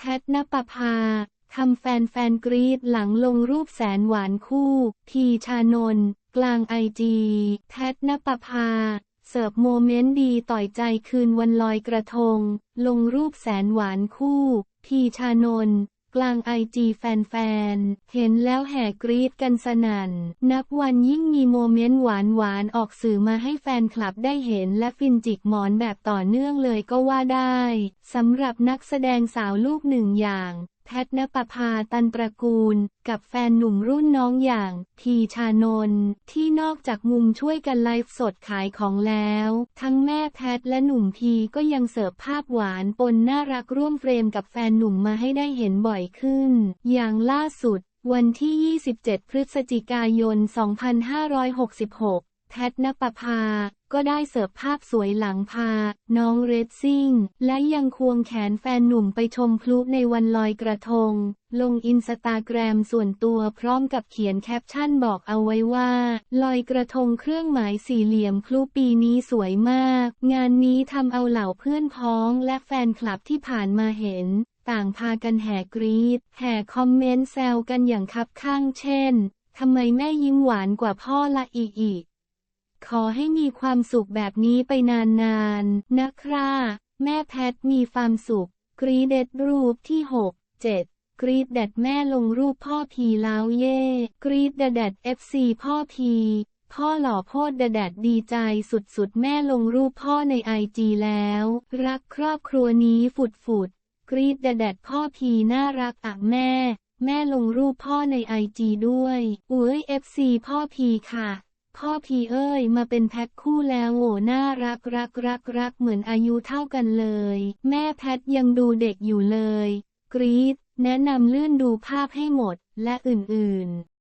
แพทนปภาทำแฟนแฟนๆกรีดหลังลงรูปแสนหวานคู่ ทีชานนท์กลางไอจีแพทนปภา เสิร์ฟโมเมนต์ดีต่อยใจคืนวันลอยกระทง ลงรูปแสนหวานคู่ ทีชานนท์ กลางไอจีแฟนๆ เห็นแล้วแห่กรีดกันสนั่น นับวันยิ่งมีโมเมนต์หวานๆออกสื่อมาให้แฟนคลับได้เห็นและฟินจิกหมอนแบบต่อเนื่องเลยก็ว่าได้ สำหรับนักแสดงสาวลูกหนึ่งอย่าง แพทนปภาตันตระกูล กับแฟนหนุ่มรุ่นน้องอย่าง ทีชานนท์ที่นอกจากมุมช่วยกันไลฟ์สดขายของแล้ว ทั้งแม่แพทและหนุ่มทีก็ยังเสิร์ฟภาพหวานปนน่ารักร่วมเฟรมกับแฟนหนุ่มมาให้ได้เห็นบ่อยขึ้น อย่างล่าสุด วันที่ 27 พฤศจิกายน 2566 แพทนปภา ก็ได้เสิร์ฟภาพสวยหลังพา น้องเรดซิ่ง และยังควงแขนแฟนหนุ่มไปชมพลุในวันลอยกระทง ลงอินสตาแกรมส่วนตัวพร้อมกับเขียนแคปชั่นบอกเอาไว้ว่า ลอยกระทงเครื่องหมายสี่เหลี่ยมพลุปีนี้สวยมาก งานนี้ทำเอาเหล่าเพื่อนพ้องและแฟนคลับที่ผ่านมาเห็นต่างพากันแห่กรีด แห่คอมเมนต์แซวกันอย่างคับข้างเช่น ทำไมแม่ยิ้มหวานกว่าพ่อละอีกอีก ขอให้มีความสุขแบบนี้ไปนานๆ นะครับแม่แพทมีความสุข กรีดเด็ดรูปที่ 6 7 กรีดแดดแม่ลงรูปพ่อพีแล้วเย่ กรีดแดดแดดเอฟซีพ่อพีพ่อหล่อโพดแดดแดดดีใจสุดๆ แม่ลงรูปพ่อในไอจีแล้ว รักครอบครัวนี้ฝุดฝุดกรีดแดดแดดพ่อพีน่ารักอะแม่ แม่ลงรูปพ่อในไอจีด้วย อุ้ยเอฟซีพ่อพีค่ะ พ่อพีเอ้ยมาเป็นแพ็คคู่แล้วโหน่ารักรักรักรักเหมือนอายุเท่ากันเลย แม่แพทยังดูเด็กอยู่เลย กรีดแนะนำเลื่อนดูภาพให้หมดและอื่นๆ